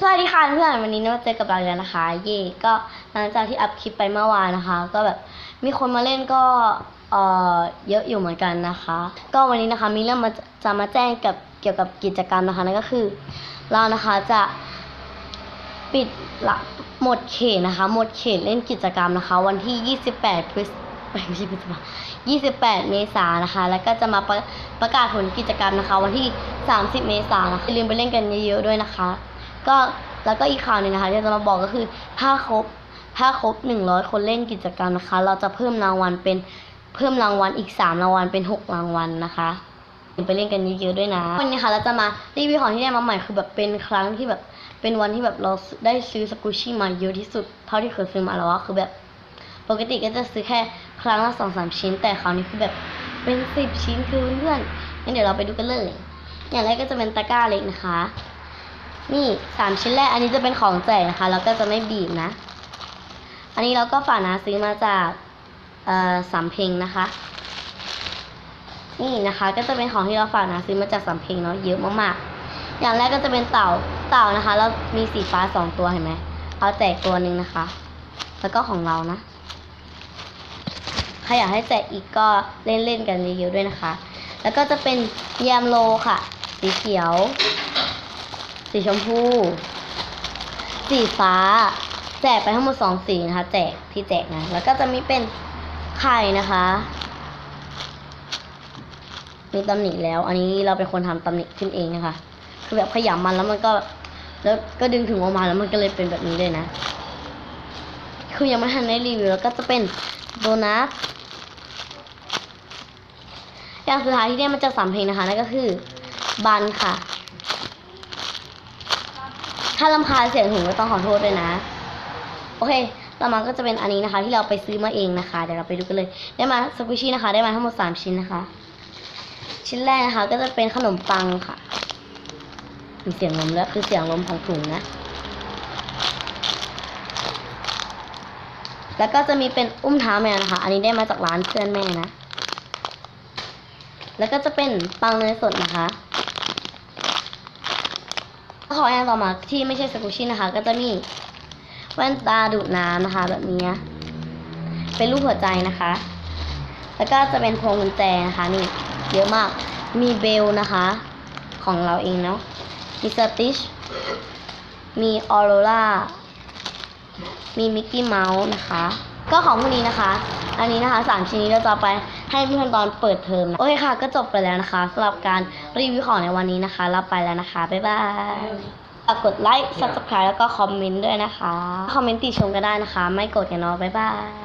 สวัสดีค่ะเพื่อนวันนี้มาเจอกับเราแล้วนะคะ เย่ก็หลังจากที่อัพคลิปไปเมื่อวานนะคะ ก็แบบมีคนมาเล่นก็เอ่อเยอะอยู่เหมือนกันนะคะ ก็วันนี้นะคะมีเรื่องมาจะมาแจ้งกับเกี่ยวกับกิจกรรมนะคะนั่นก็คือ เรานะคะจะปิดละหมดเขตนะคะ หมดเขตเล่นกิจกรรมนะคะ วันที่ 28 พฤษไม่ใช่พฤษภา28 เมษายนนะคะ แล้วก็จะมาประประกาศผลกิจกรรมนะคะ วันที่ 30 เมษายนนะคะอย่าลืมไปเล่นกันเยอะๆด้วยนะคะ ก็แล้วก็อีกข่าวหนึงนะคะที่จะมาบอกก็คือถ้าครบถ้าครบ 100 คนเล่นกิจกรรมนะคะ เราจะเพิ่มรางวัลเป็นเพิ่มรางวัลอีก 3 รางวัลเป็น 6 รางวัลนะคะไปเล่นกันเยอะๆด้วยนะวันนี้ค่ะเราจะมารีวิวของที่ได้มาใหม่คือแบบเป็นครั้งที่แบบเป็นวันที่แบบเราได้ซื้อสกูชี่มาเยอะที่สุดเท่าที่เคยซื้อมาแล้วอะคือแบบปกติก็จะซื้อแค่ครั้งละสองสามชิ้น แต่คราวนี้คือแบบเป็นสิบชิ้นคือเพื่อนงั้นเดี๋ยวเราไปดูกันเลย อย่างแรกก็จะเป็นตะกร้าเล็กนะคะ นี่สามชิ้นแรกอันนี้จะเป็นของแจกนะคะแล้วก็จะไม่บีบนะ อันนี้เราก็ฝานาซื้อมาจากสามเพลงนะคะ นี่นะคะก็จะเป็นของที่เราฝากนาซื้อมาจากสามเพลงเนาะเยอะมากๆ อย่างแรกก็จะเป็นเต่าเต่านะคะ แล้วมีสีฟ้าสองตัวเห็นไหมเอาแจกตัวหนึ่งนะคะ แล้วก็ของเรานะใครอยากให้แจกอีกก็เล่นเล่นๆกันเยอะๆด้วยนะคะ แล้วก็จะเป็นแยมโลค่ะ สีเขียว สีชมพู สีฟ้า แจกไปทั้งหมดสองสีนะคะ แจกที่แจกนะ แล้วก็จะมีเป็นไข่นะคะ มีตำหนิแล้ว อันนี้เราเป็นคนทำตำหนิขึ้นเองนะคะ คือแบบขยำมันแล้วมันก็ แล้วก็ดึงถึงออกมาแล้วมันก็เลยเป็นแบบนี้เลยนะ คือยังไม่ทันได้รีวิวแล้วก็จะเป็นโดนัทอย่างสุดท้ายที่ได้มาจากสามเพลงนะคะนั่นก็คือ บันค่ะ ถ้าลำคาญเสียงหูก็ต้องขอโทษด้วยนะ โอเคต่อมาก็จะเป็นอันนี้นะคะ ที่เราไปซื้อมาเองนะคะ เดี๋ยวเราไปดูกันเลย ได้มาสกุชี่นะคะ ได้มาทั้งหมดสามชิ้นนะคะ ชิ้นแรกนะคะ ก็จะเป็นขนมปังค่ะ มีเสียงลมแล้วคือเสียงลมของถุงนะ แล้วก็จะมีเป็นอุ้มเท้าแมวนะคะ อันนี้ได้มาจากร้านเพื่อนแม่นะ แล้วก็จะเป็นปังเนยสดนะคะ ขออย่างต่อมาที่ไม่ใช่สกุชี่นะคะ ก็จะมีแว่นตาดูดน้ำนะคะ แบบนี้เป็นรูปหัวใจนะคะ แล้วก็จะเป็นพวงกุญแจนะคะนี่เยอะมากมีเบลนะคะ ของเราเองเนาะมีสติชมีออโรรามีมิกกี้เมาส์นะคะ ก็ของพวกนี้นะคะ อันนี้นะคะสามชิ้นนี้เราจะเอาไปให้เพื่อนตอนเปิดเทอมนะโอเคค่ะ ก็จบไปแล้วนะคะสำหรับการรีวิวของในวันนี้นะคะเราไปแล้วนะคะ บ๊ายบายฝากกดไลค์ subscribe แล้วก็คอมเมนต์ด้วยนะคะ คอมเมนต์ติชมก็ได้นะคะ ไม่กดกันเนาะบ๊ายบาย